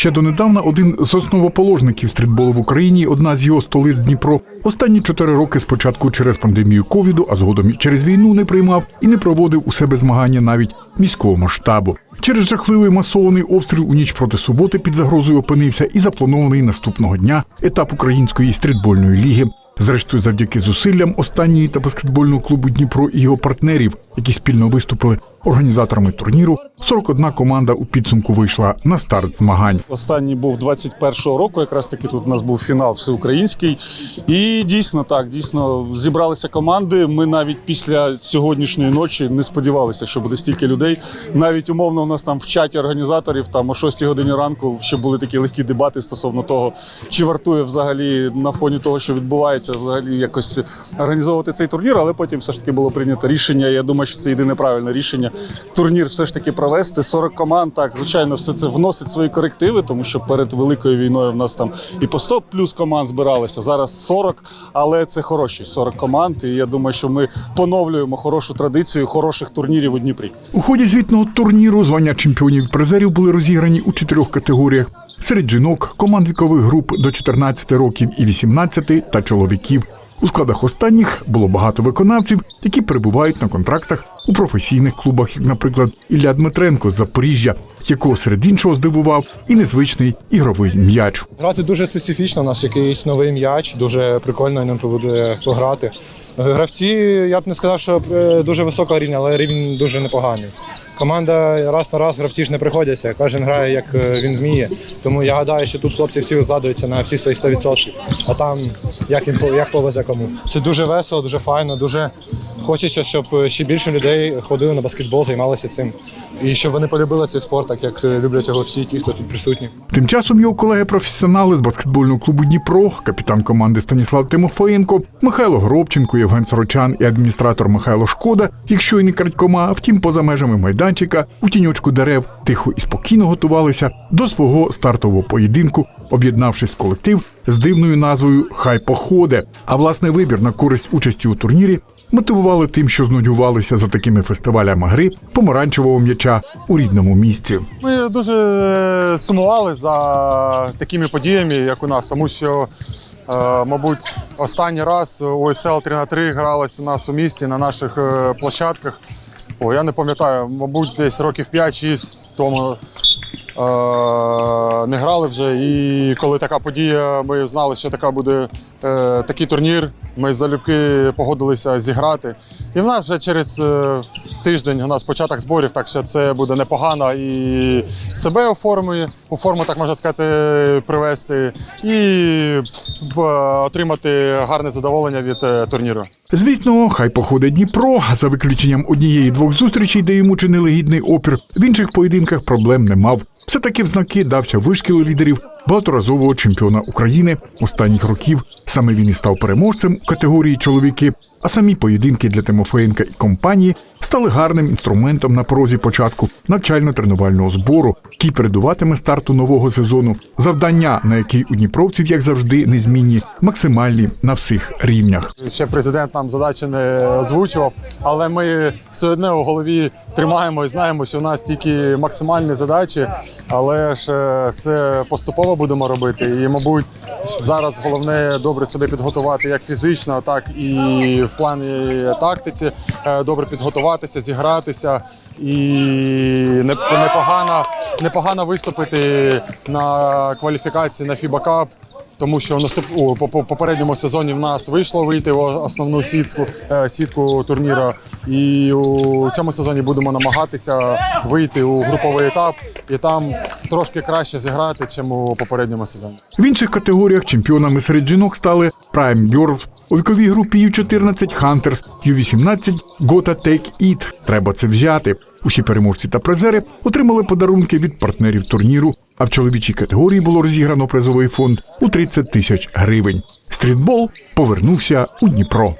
Ще донедавна один з основоположників стрітболу в Україні, одна з його столиць Дніпро. Останні чотири роки спочатку через пандемію ковіду, а згодом і через війну не приймав і не проводив у себе змагання навіть міського масштабу. Через жахливий масований обстріл у ніч проти суботи під загрозою опинився і запланований наступного дня етап української стрітбольної ліги. Зрештою, завдяки зусиллям останньої та баскетбольного клубу Дніпро і його партнерів, які спільно виступили організаторами турніру, 41 команда у підсумку вийшла на старт змагань. Останній був 21-го року, якраз таки тут у нас був фінал всеукраїнський. І дійсно так, дійсно зібралися команди. Ми навіть після сьогоднішньої ночі не сподівалися, що буде стільки людей. Навіть умовно у нас там в чаті організаторів там о 6 годині ранку ще були такі легкі дебати стосовно того, чи вартує взагалі на фоні того, що відбувається, взагалі якось організовувати цей турнір. Але потім все ж таки було прийнято рішення. Я думаю, що це єдине правильне рішення. Турнір все ж таки провести. 40 команд. Так, звичайно, все це вносить свої корективи, тому що перед великою війною в нас там і по 100 плюс команд збиралися. Зараз 40, але це хороші 40 команд. І я думаю, що ми поновлюємо хорошу традицію хороших турнірів у Дніпрі. У ході звітного турніру звання чемпіонів призерів були розіграні у чотирьох категоріях: серед жінок, команд вікових груп до 14 років і 18 та чоловіків. У складах останніх було багато виконавців, які перебувають на контрактах у професійних клубах, як, наприклад, Ілля Дмитренко з Запоріжжя, якого серед іншого здивував і незвичний ігровий м'яч. Грати дуже специфічно, у нас якийсь новий м'яч, дуже прикольно ним буде пограти. Гравці, я б не сказав, що е, дуже високого рівня, але рівень дуже непоганий. Команда раз на раз гравці ж не приходяться, кожен грає, як е, він вміє. Тому я гадаю, що тут хлопці всі викладаються на всі свої 100%. А там як їм як повезе кому. Це дуже весело, дуже файно, дуже хочеться, щоб е, ще більше людей ходили на баскетбол, займалися цим. І щоб вони полюбили цей спорт, так як е, люблять його всі ті, хто тут присутні. Тим часом його колеги-професіонали з баскетбольного клубу Дніпро, капітан команди Станіслав Тимофеєнко, Михайло Гробченко, Євген Сорочан і адміністратор Михайло Шкода, якщо і не крадькома, втім, поза межами майданчика, у тіньочку дерев, тихо і спокійно готувалися до свого стартового поєдинку, об'єднавшись в колектив з дивною назвою Хай походе. А власне вибір на користь участі у турнірі мотивували тим, що знудювалися за такими фестивалями гри помаранчевого м'яча у рідному місці. Ми дуже сумували за такими подіями, як у нас, тому що, е, мабуть, останній раз ОСЛ 3 на 3 гралась у нас у місті на наших е, площадках. О, я не пам'ятаю, мабуть, десь років 5-6 тому е, не грали вже. І коли така подія, ми знали, що така буде е, такий турнір. Ми залюбки погодилися зіграти. І в нас вже через е, тиждень у нас початок зборів, так що це буде непогано і себе у у форму, так можна сказати, привести, і отримати гарне задоволення від е, турніру. Звітно, хай походить Дніпро, за виключенням однієї-двох зустрічей, де йому чинили гідний опір. В інших поєдинках проблем не мав. Все таки в знаки дався вишкіл лідерів багаторазового чемпіона України останніх років. Саме він і став переможцем у категорії чоловіки. А самі поєдинки для Тимофеєнка і компанії стали гарним інструментом на порозі початку навчально-тренувального збору, який передуватиме старту нового сезону. Завдання, на який у дніпровців, як завжди, незмінні, максимальні на всіх рівнях. Ще президент нам задачі не озвучував, але ми все одно у голові тримаємо і знаємо, що у нас тільки максимальні задачі, але ж е, все поступово будемо робити. І, мабуть, зараз головне добре себе підготувати як фізично, так і в плані тактиці. Е, Добре підготуватися, зігратися і не- непогано, непогано виступити на кваліфікації на FIBA Cup. Тому що наступ у по- по- попередньому сезоні в нас вийшло вийти в основну сітку е, сітку турніру. І у цьому сезоні будемо намагатися вийти у груповий етап і там трошки краще зіграти, ніж у попередньому сезоні. В інших категоріях чемпіонами серед жінок стали Prime Girls, у віковій групі U14 Hunters, U18 Gotta Take It. Треба це взяти. Усі переможці та призери отримали подарунки від партнерів турніру. А в чоловічій категорії було розіграно призовий фонд у 30 тисяч гривень. Стрітбол повернувся у Дніпро.